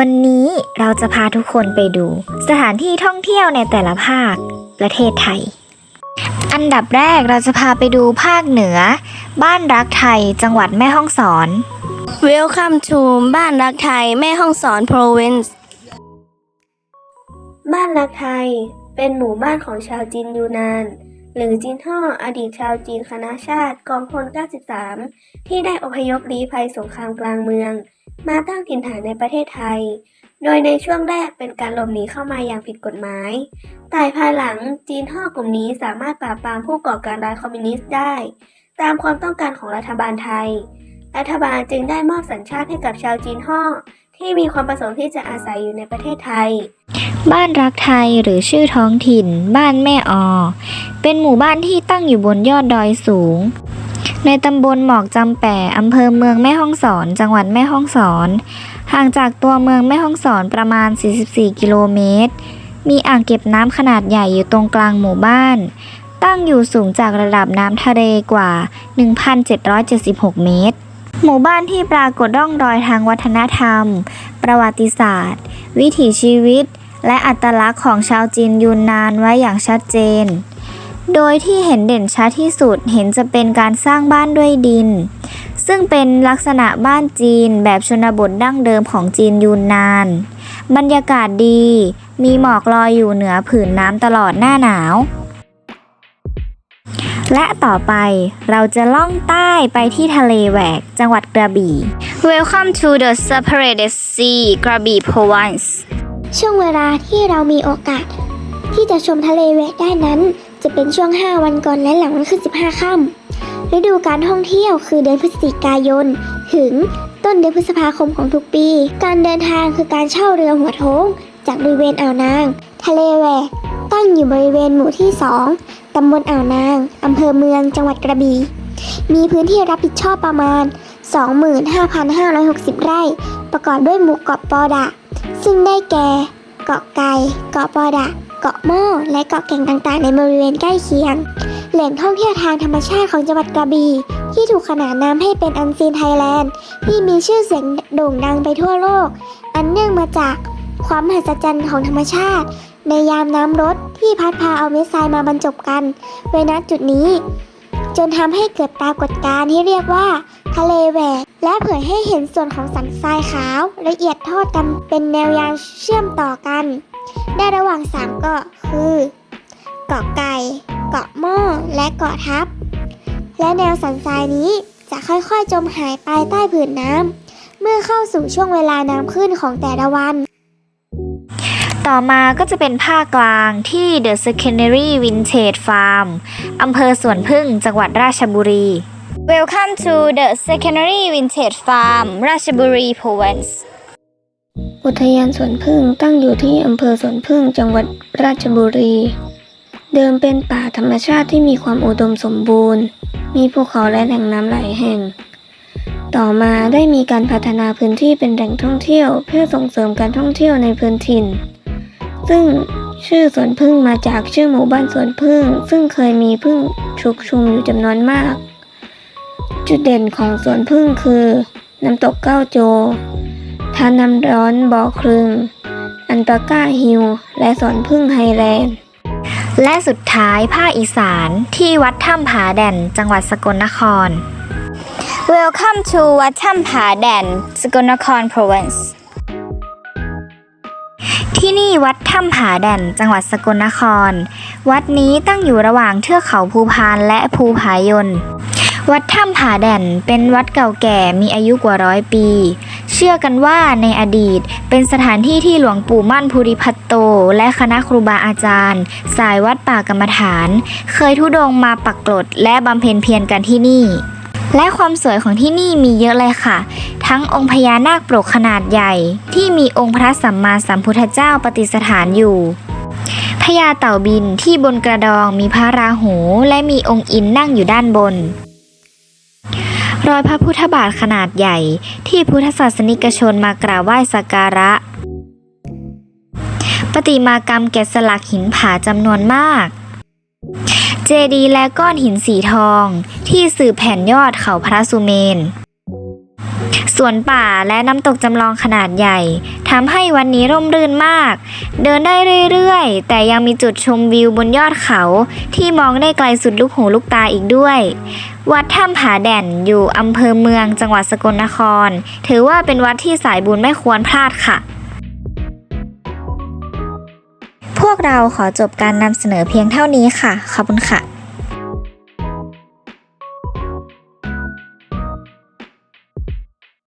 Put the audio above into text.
วันนี้เราจะพาทุกคนไปดู สถานที่ท่องเที่ยวในแต่ละภาค ประเทศไทย อันดับแรกเราจะพาไปดูภาคเหนือ บ้านรักไทยจังหวัดแม่ฮ่องสอน Welcome to บ้านรักไทยแม่ห้องสอน province บ้านรักไทย เป็นหมู่บ้านของชาวจีนยูนาน หรือจีนฮ่ออดีตชาวจีนคณะชาติกองพล 93 ที่ได้อพยพลี้ภัยสงครามกลางเมือง มาตั้งถิ่นฐานในประเทศไทย โดยในช่วงแรกเป็นการหลบหนีเข้ามาอย่างผิดกฎหมาย แต่ภายหลังจีนฮ่อกลุ่มนี้สามารถปราบปรามผู้ก่อการร้ายคอมมิวนิสต์ได้ ตามความต้องการของรัฐบาลไทย รัฐบาลจึงได้มอบสัญชาติให้กับชาวจีนฮ่อที่มีความประสงค์ที่จะอาศัยอยู่ในประเทศไทย บ้านรักไทยหรือชื่อท้องถิ่น บ้านแม่ออ เป็นหมู่บ้านที่ตั้งอยู่บนยอดดอยสูง ในตำบลหมอกจำแป่อำเภอเมืองแม่ฮ่องสอน จังหวัดแม่ฮ่องสอน ห่างจากตัวเมืองแม่ฮ่องสอนประมาณ 44 กิโลเมตร มีอ่างเก็บน้ำขนาดใหญ่อยู่ตรงกลางหมู่บ้าน ตั้งอยู่สูงจากระดับน้ำทะเลกว่า 1,776 เมตร หมู่บ้านที่ปรากฏร่องรอยทางวัฒนธรรม ประวัติศาสตร์ วิถีชีวิต และอัตลักษณ์ของชาวจีนยูนนานไว้อย่างชัดเจน โดยที่เห็นเด่นชัดที่สุดเห็นจะเป็นการสร้างบ้านด้วยดิน ซึ่งเป็นลักษณะบ้านจีนแบบชนบทดั้งเดิมของจีนยูนนาน บรรยากาศดี มีหมอกลอยอยู่เหนือผืนน้ำตลอดหน้าหนาว และต่อไปเราจะล่องใต้ไปที่ทะเลแหวกจังหวัดกระบี่ Welcome to the separated sea กระบี่ province ช่วงเวลาที่เรามีโอกาส ที่จะชมทะเลแหวกได้นั้น จะเป็นช่วง 5 วันก่อนและหลังวันขึ้น 15 ค่ำฤดูการท่องเที่ยวคือเดือนพฤศจิกายน ถึงต้นเดือนพฤษภาคมของทุกปี การเดินทางคือการเช่าเรือหัวโถงจากบริเวณอ่าวนาง ทะเลแหวกตั้งอยู่บริเวณหมู่ที่ 2 ตำบลอ่าวนาง อำเภอเมือง จังหวัดกระบี่ มีพื้นที่รับผิดชอบประมาณ 25,560 ไร่ ประกอบด้วยหมู่เกาะปอดะ ซึ่งได้แก่ เกาะไก่ เกาะปอดะ เกาะโม่และเกาะแก่งต่างๆ ในบริเวณใกล้เคียง แหล่งท่องเที่ยวทางธรรมชาติของจังหวัดกระบี่ที่ถูกขนานนามให้เป็นอันซีนไทยแลนด์ ที่มีชื่อเสียงโด่งดังไปทั่วโลก อันเนื่องมาจากความมหัศจรรย์ของธรรมชาติ ในยามน้ำลดที่พัดพาเอาเม็ดทรายมาบรรจบกัน ไว้ณจุดนี้ จนทำให้เกิดปรากฏการณ์ที่เรียกว่า ทะเลแหวกและเผยให้เห็นส่วนของสันทรายขาว ละเอียดทอดกันเป็นแนวยาวเชื่อมต่อกัน ได้ระหว่าง 3 เกาะคือ เกาะไก่ เกาะหม้อ และเกาะทับ และแนวสันทรายนี้จะค่อยๆจมหายไปใต้ผืนน้ำเมื่อเข้าสู่ช่วงเวลาน้ำขึ้นของแต่ละวัน ต่อมาก็จะเป็นภาคกลางที่ The Secondary Vintage Farm อำเภอสวนพึ่งจังหวัดราชบุรี Welcome to the Secondary Vintage Farm ราชบุรี Province อุทยานสวนพึ่งตั้งอยู่ที่อำเภอสวนพึ่งจังหวัดราชบุรี เดิมเป็นป่าธรรมชาติที่มีความอุดมสมบูรณ์ มีภูเขาและแหล่งน้ำหลายแห่ง ต่อมาได้มีการพัฒนาพื้นที่เป็นแหล่งท่องเที่ยว เพื่อส่งเสริมการท่องเที่ยวในพื้นถิ่น ซึ่งชื่อสวนพึ่งมาจากชื่อหมู่บ้านสวนพึ่ง ซึ่งเคยมีพึ่งชุกชุมอยู่จำนวนมาก จุดเด่นของสวนพึ่งคือ น้ำตกเก้าโจ ทานน้ำร้อนบ่อครึง อันปาก้าฮิลและสวนพึ่งไฮแลนด์ และสุดท้ายภาคอีสานที่วัดถ้ำผาแด่นจังหวัดสกลนคร Welcome to วัดถ้ำผาแด่นสกลนคร Province ที่นี่วัดถ้ำผาแด่นจังหวัดสกลนคร วัดนี้ตั้งอยู่ระหว่างเทือกเขาภูพานและภูผายน วัดถ้ำผาแด่นเป็นวัดเก่าแก่มีอายุกว่าร้อยปี เชื่อกันว่าในอดีตเป็นสถานที่ที่หลวงปู่มั่นภูริพัตโต และคณะครูบาอาจารย์ สายวัดป่ากรรมฐาน เคยทุดงมาปักกลดและบำเพ็ญเพียรกันที่นี่ และความสวยของที่นี่มีเยอะเลยค่ะ ทั้งองค์พญานาคปรกขนาดใหญ่ ที่มีองค์พระสัมมาสัมพุทธเจ้าประดิษฐานอยู่พญาเต่าบินที่บนกระดองมีพระราหู และมีองค์อินนั่งอยู่ด้านบน รอยพระพุทธบาทขนาดใหญ่ที่พุทธศาสนิกชนมากราบไหว้สักการะ ปฏิมากรรมแกะสลักหินผาจำนวนมาก เจดีย์และก้อนหินสีทองที่สืบแผ่นยอดเขาพระสุเมน สวนป่าและน้ำตกจำลองขนาดใหญ่ทำให้วันนี้ร่มรื่นมาก เดินได้เรื่อยๆ แต่ยังมีจุดชมวิวบนยอดเขา ที่มองได้ไกลสุดลูกหูลูกตาอีกด้วย วัดถ้ำผาแด่นอยู่อำเภอเมืองจังหวัดสกลนคร ถือว่าเป็นวัดที่สายบุญไม่ควรพลาดค่ะ พวกเราขอจบการนำเสนอเพียงเท่านี้ค่ะ ขอบคุณค่ะ